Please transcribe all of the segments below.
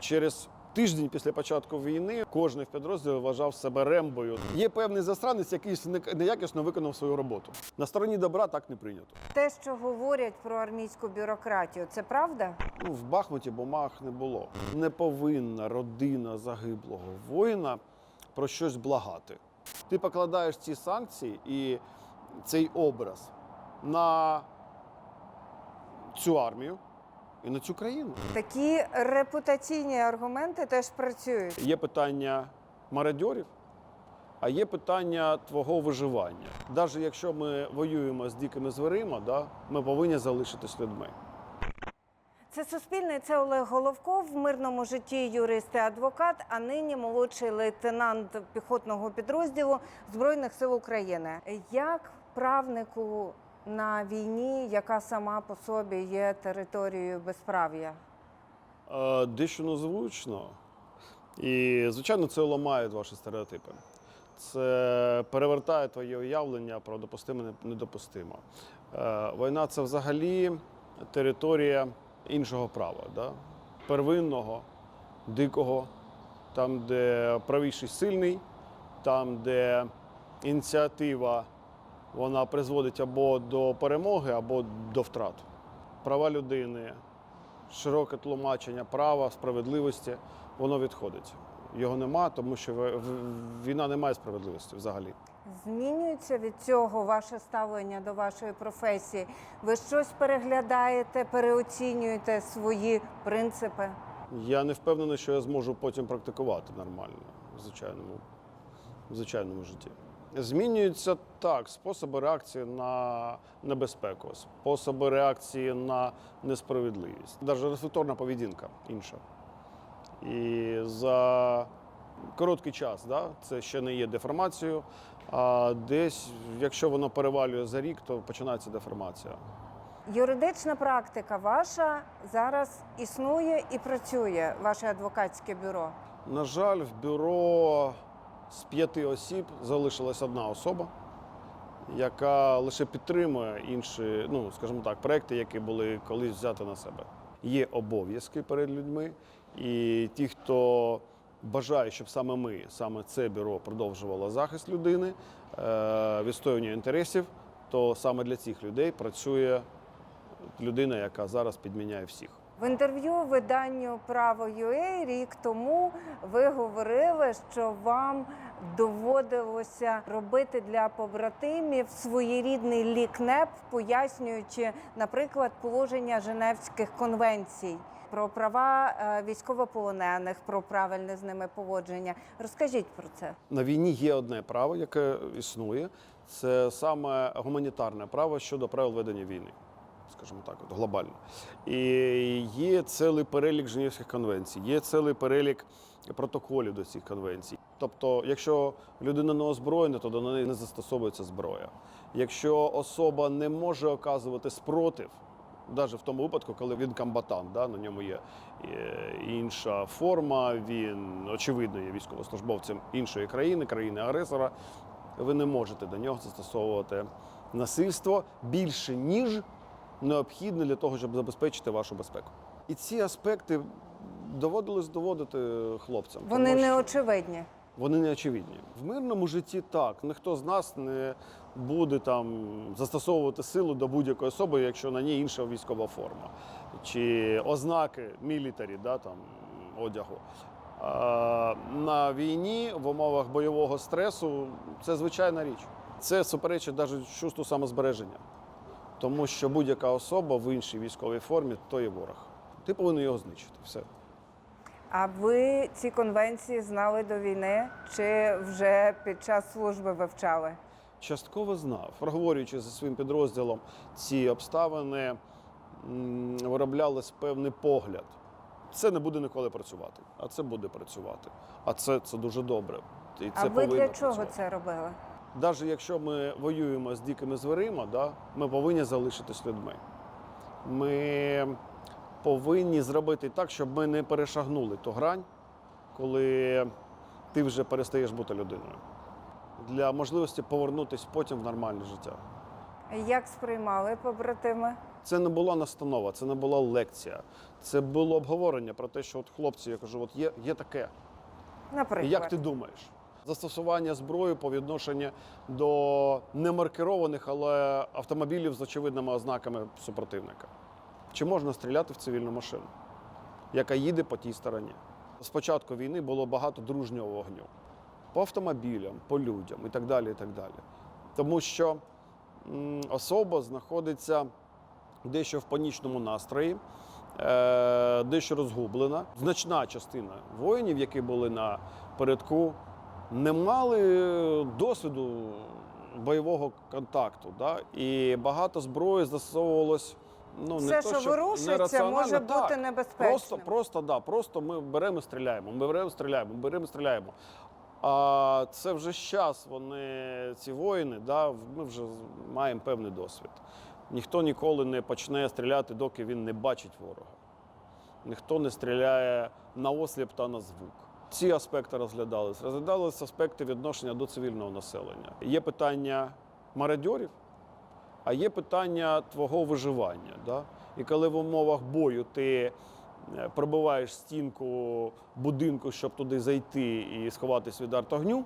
Через тиждень після початку війни кожен в підрозділі вважав себе рембою. Є певний засранець, який неякісно виконав свою роботу. На стороні добра так не прийнято. Те, що говорять про армійську бюрократію, це правда? Ну, в Бахмуті бумаг не було. Не повинна родина загиблого воїна про щось благати. Ти покладаєш ці санкції і цей образ на цю армію і на цю країну. Такі репутаційні аргументи теж працюють. Є питання мародьорів, а є питання твого виживання. Навіть якщо ми воюємо з дикими звірима, да, ми повинні залишитись людьми. Це Суспільне, це Олег Головков, в мирному житті юрист і адвокат, а нині молодший лейтенант піхотного підрозділу Збройних сил України. Як правнику на війні, яка сама по собі є територією безправ'я? Е, Дещо незвично. І, звичайно, це ламає ваші стереотипи. Це перевертає твоє уявлення про допустиме недопустимо. Е, Війна це взагалі територія іншого права, да? первинного, дикого, там, де правіший сильний, там, де ініціатива вона призводить або до перемоги, або до втрат. Права людини, широке тлумачення права, справедливості, воно відходить. Його нема, тому що війна не має справедливості взагалі. Змінюється від цього ваше ставлення до вашої професії? Ви щось переглядаєте, переоцінюєте свої принципи? Я не впевнений, що я зможу потім практикувати нормально в звичайному, в звичайному житті. Змінюються так способи реакції на небезпеку, способи реакції на несправедливість. Навіть рефлекторна поведінка інша. І за короткий час да, це ще не є деформацією. А десь, якщо воно перевалює за рік, то починається деформація. Юридична практика ваша зараз існує і працює, ваше адвокатське бюро. На жаль, в бюро з п'яти осіб залишилась одна особа, яка лише підтримує інші, ну скажімо так, проекти, які були колись взяті на себе. Є обов'язки перед людьми, і ті, хто бажає, щоб саме ми, саме це бюро продовжувало захист людини, е, відстоювання інтересів, то саме для цих людей працює людина, яка зараз підміняє всіх. В інтерв'ю виданню Право.UA рік тому ви говорили, що вам доводилося робити для побратимів своєрідний лікнеп, пояснюючи, наприклад, положення Женевських конвенцій про права е, військовополонених, про правильне з ними поводження. Розкажіть про це. На війні є одне право, яке існує. Це саме гуманітарне право щодо правил ведення війни, скажімо так, от, глобально. І є цілий перелік Женевських конвенцій, є цілий перелік протоколів до цих конвенцій. Тобто, якщо людина не озброєна, то до неї не застосовується зброя. Якщо особа не може оказувати спротив, навіть в тому випадку, коли він комбатант, да, на ньому є е, інша форма, він очевидно є військовослужбовцем іншої країни, країни-агресора, ви не можете до нього застосовувати насильство більше, ніж необхідне для того, щоб забезпечити вашу безпеку. І ці аспекти доводилось доводити хлопцям. Вони тому не що- очевидні. вони не очевидні. В мирному житті так. Ніхто з нас не буде там застосовувати силу до будь-якої особи, якщо на ній інша військова форма чи ознаки мілітарі, да, там, одягу. А, на війні в умовах бойового стресу це звичайна річ. Це суперечить навіть чувству самозбереження. Тому що будь-яка особа в іншій військовій формі то є ворог. Ти повинен його знищити. Все. А ви ці конвенції знали до війни чи вже під час служби вивчали? Частково знав, проговорюючи зі своїм підрозділом ці обставини, м, вироблялись певний погляд. Це не буде ніколи працювати, а це буде працювати. А це, це дуже добре. І це а ви для чого працювати. це робили? Навіть якщо ми воюємо з дикими звірима, да, ми повинні залишитись людьми. Ми повинні зробити так, щоб ми не перешагнули ту грань, коли ти вже перестаєш бути людиною. Для можливості повернутися потім в нормальне життя. Як сприймали побратими? Це не була настанова, це не була лекція. Це було обговорення про те, що от хлопці, я кажу, от є, є таке. Наприклад, як ти думаєш? Застосування зброї по відношенню до немаркерованих, але автомобілів з очевидними ознаками супротивника. Чи можна стріляти в цивільну машину, яка їде по тій стороні? З початку війни було багато дружнього вогню по автомобілям, по людям і так далі. І так далі. Тому що особа знаходиться дещо в панічному настрої, е, дещо розгублена. Значна частина воїнів, які були на передку, не мали досвіду бойового контакту. Да? І багато зброї застосовувалось. Ну, все, не що то, вирушується, нераціонально, може так. бути небезпечним. Просто, просто, да, просто ми беремо і стріляємо. Ми беремо, стріляємо, ми беремо, стріляємо. А це вже час вони, ці воїни, да, ми вже маємо певний досвід. Ніхто ніколи не почне стріляти, доки він не бачить ворога. Ніхто не стріляє на осліп та на звук. Ці аспекти розглядались. Розглядались аспекти відношення до цивільного населення. Є питання мародьорів, а є питання твого виживання. Да? І коли в умовах бою ти е, пробиваєш стінку будинку, щоб туди зайти і сховатись від артогню,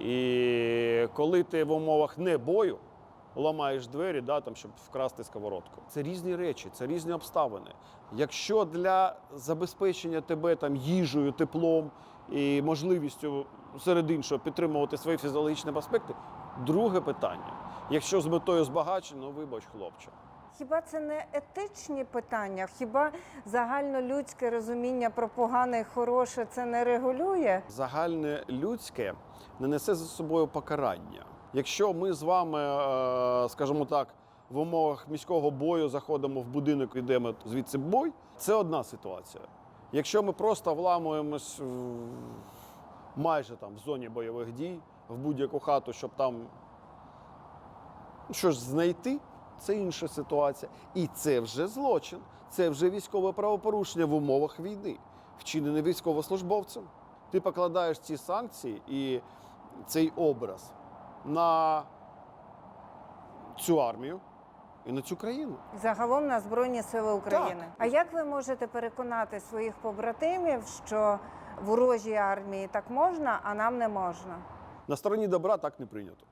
і коли ти в умовах не бою ламаєш двері, да, там, щоб вкрасти сковородку. Це різні речі, це різні обставини. Якщо для забезпечення тебе там їжею, теплом і можливістю серед іншого підтримувати свої фізіологічні аспекти, друге питання. Якщо з метою збагачення, ну вибач, хлопче. Хіба це не етичні питання? Хіба загальнолюдське розуміння про погане і хороше це не регулює? Загальне людське не несе за собою покарання. Якщо ми з вами, е, скажімо так, в умовах міського бою заходимо в будинок, йдемо звідси бой, це одна ситуація. Якщо ми просто вламуємось майже там в зоні бойових дій, в будь-яку хату, щоб там щось знайти, це інша ситуація. І це вже злочин, це вже військове правопорушення в умовах війни, вчинене військовослужбовцем. Ти покладаєш ці санкції і цей образ на цю армію і на цю країну. Загалом на Збройні Сили України. Так. А як ви можете переконати своїх побратимів, що ворожій армії так можна, а нам не можна? На стороні добра так не прийнято.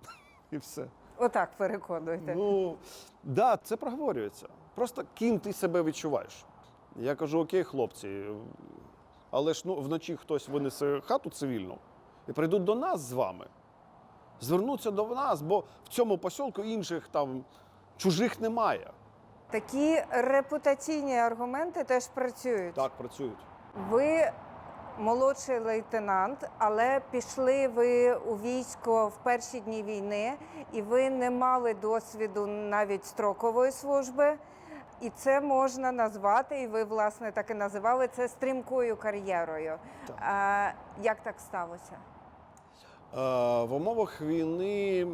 І все. Отак переконуйте. Ну, да, це проговорюється. Просто ким ти себе відчуваєш. Я кажу, окей, хлопці, але ж ну, вночі хтось винесе хату цивільну і прийдуть до нас з вами. Звернуться до нас, бо в цьому посілку інших там чужих немає. Такі репутаційні аргументи теж працюють. Так працюють. Ви молодший лейтенант, але пішли ви у військо в перші дні війни, і ви не мали досвіду навіть строкової служби. І це можна назвати, і ви власне так і називали це стрімкою кар'єрою. Так. А, як так сталося? Е, В умовах війни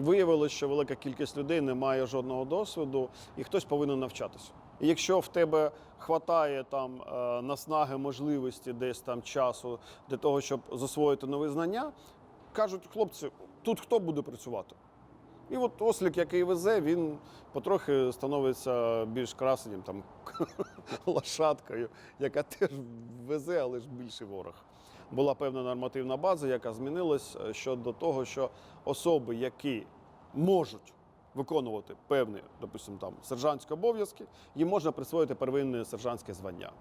виявилося, що велика кількість людей не має жодного досвіду, і хтось повинен навчатися. І якщо в тебе хватає там е, наснаги, можливості, десь там часу для того, щоб засвоїти нові знання, кажуть, хлопці, тут хто буде працювати? І от ослік, який везе, він потрохи становиться більш красенням, там лошадкою, яка теж везе, але ж більший ворог була певна нормативна база, яка змінилась е, щодо того, що особи, які можуть виконувати певні, допустимо, там сержантські обов'язки, їм можна присвоїти первинне сержантське звання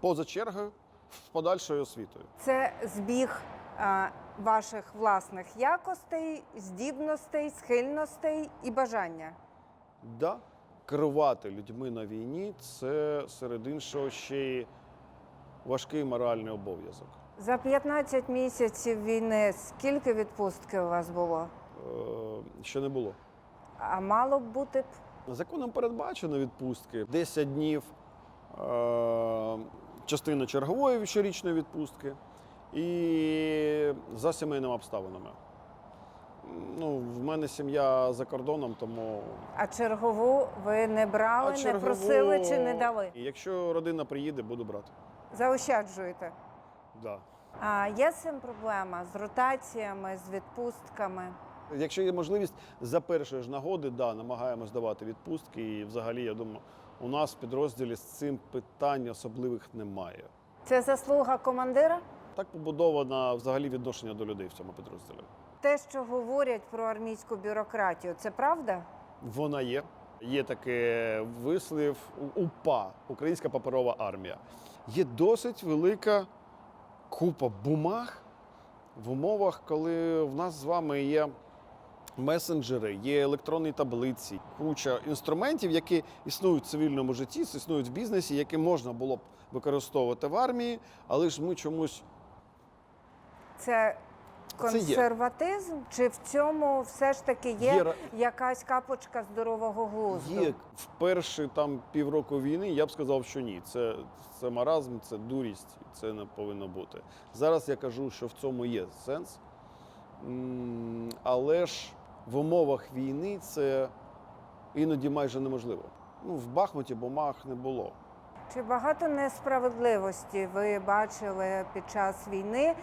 поза чергою з подальшою освітою. Це збіг а, ваших власних якостей, здібностей, схильностей і бажання. Да, керувати людьми на війні це серед іншого ще й важкий моральний обов'язок. За 15 місяців війни скільки відпустки у вас було? Е, Ще не було. А мало б бути б Законом передбачено відпустки 10 днів, е, частина чергової щорічної відпустки і за сімейними обставинами. Ну, в мене сім'я за кордоном, тому А чергову ви не брали, не чергову- просили чи не дали? Якщо родина приїде, буду брати. Якщо є можливість, за першої ж нагоди, да, намагаємось давати відпустки. І взагалі, я думаю, у нас в підрозділі з цим питань особливих немає. Це заслуга командира? Так побудовано взагалі відношення до людей в цьому підрозділі. Те, що говорять про армійську бюрократію, це правда? Вона є. Є таке вислів УПА Українська паперова армія. Є досить велика купа бумаг в умовах, коли в нас з вами є месенджери, є електронні таблиці, куча інструментів, які існують в цивільному житті, існують в бізнесі, які можна було б використовувати в армії, але ж ми чомусь Це. Консерватизм? Чи в цьому все ж таки є, Є якась капочка здорового глузду? Є в перші там півроку війни, я б сказав, що ні. Це, це маразм, це дурість, це не повинно бути. Зараз я кажу, що в цьому є сенс. Але ж в умовах війни це іноді майже неможливо. Ну, в Бахмуті бумаг не було. Чи багато несправедливості ви бачили під час війни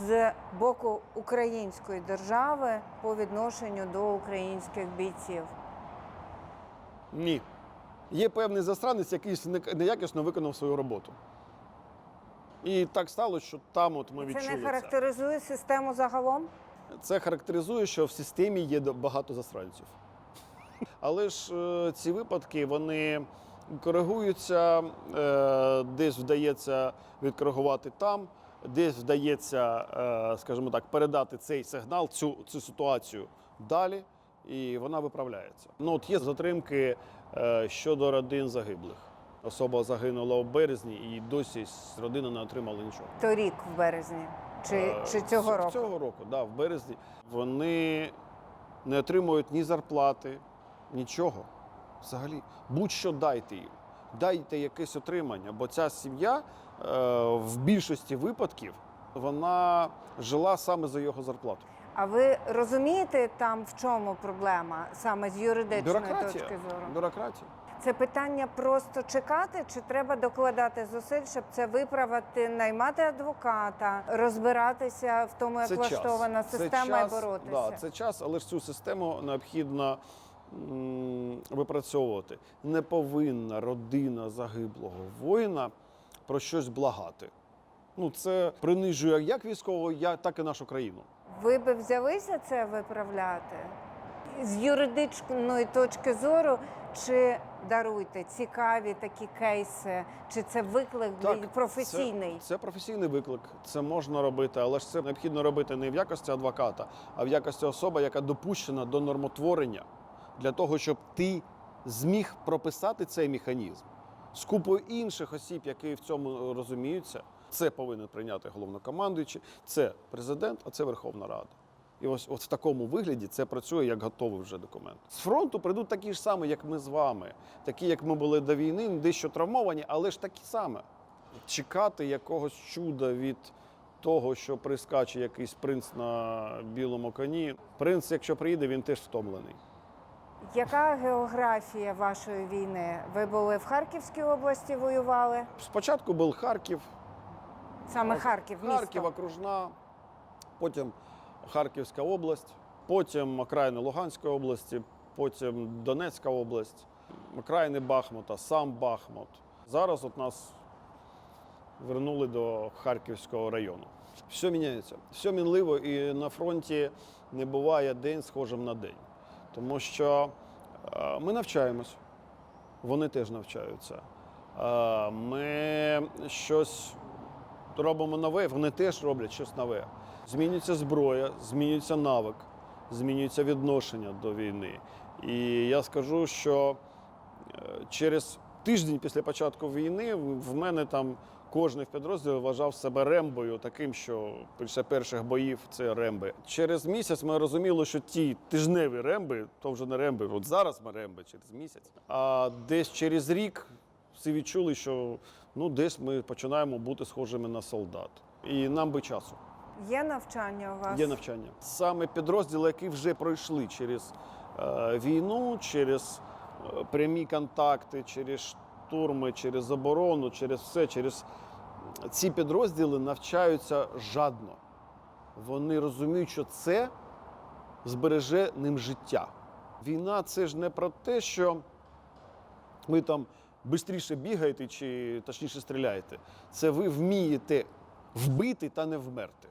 з боку української держави по відношенню до українських бійців? Ні. Є певний застранець, який неякісно виконав свою роботу. І так сталося, що там от ми Це не характеризує систему загалом? Це характеризує, що в системі є багато засранців. Але ж е, ці випадки вони коригуються, е, десь вдається відкоригувати там, десь вдається, е, скажімо так, передати цей сигнал, цю, цю ситуацію далі, і вона виправляється. Ну, от є затримки е, щодо родин загиблих. Особа загинула у березні і досі з родини не отримали нічого. Торік в березні чи, чи цього року? Цього року, да, в березні. Вони не отримують ні зарплати, нічого. Взагалі, будь-що дайте їм. Дайте якесь отримання, бо ця сім'я е, в більшості випадків вона жила саме за його зарплату. А ви розумієте там в чому проблема саме з юридичної Бюрократія. точки зору? Бюрократія. Це питання просто чекати, чи треба докладати зусиль, щоб це виправити, наймати адвоката, розбиратися в тому, як Це влаштована час. Це система час, і боротися. Да, це час, але ж цю систему необхідно випрацьовувати. Не повинна родина загиблого воїна про щось благати. Ну, це принижує як військового, так і нашу країну. Ви би взялися це виправляти з юридичної точки зору, чи даруйте цікаві такі кейси, чи це виклик для професійний? Це, це професійний виклик. Це можна робити, але ж це необхідно робити не в якості адвоката, а в якості особи, яка допущена до нормотворення для того, щоб ти зміг прописати цей механізм з купою інших осіб, які в цьому розуміються. Це повинен прийняти головнокомандуючий, це президент, а це Верховна Рада. І ось, ось в такому вигляді це працює як готовий вже документ. З фронту прийдуть такі ж самі, як ми з вами, такі, як ми були до війни, дещо травмовані, але ж такі саме. Чекати якогось чуда від того, що прискаче якийсь принц на білому коні. Принц, якщо приїде, він теж втомлений. Яка географія вашої війни? Ви були в Харківській області, воювали? Спочатку був Харків, Саме Харків, місто. Харків, окружна, потім Харківська область, потім окраїни Луганської області, потім Донецька область, окраїни Бахмута, сам Бахмут. Зараз от нас вернули до Харківського району. Все міняється, все мінливо, і на фронті не буває день схожим на день. Тому що е, ми навчаємось, вони теж навчаються. Е, Ми щось робимо нове, вони теж роблять щось нове. Змінюється зброя, змінюється навик, змінюється відношення до війни. І я скажу, що е, через тиждень після початку війни в в мене там кожен в підрозділі вважав себе рембою, таким, що після перших боїв це ремби. Через місяць ми розуміли, що ті тижневі ремби, то вже не ремби, от зараз ми ремби через місяць. А десь через рік всі відчули, що ну десь ми починаємо бути схожими на солдат. І нам би часу. Є навчання у вас? Є навчання. Саме підрозділи, які вже пройшли через е, війну, через е, прямі контакти, через штурми, через оборону, через все, через ці підрозділи навчаються жадно. Вони розуміють, що це збереже ним життя. Війна це ж не про те, що ви там швидше бігаєте чи точніше стріляєте. Це ви вмієте вбити та не вмерти.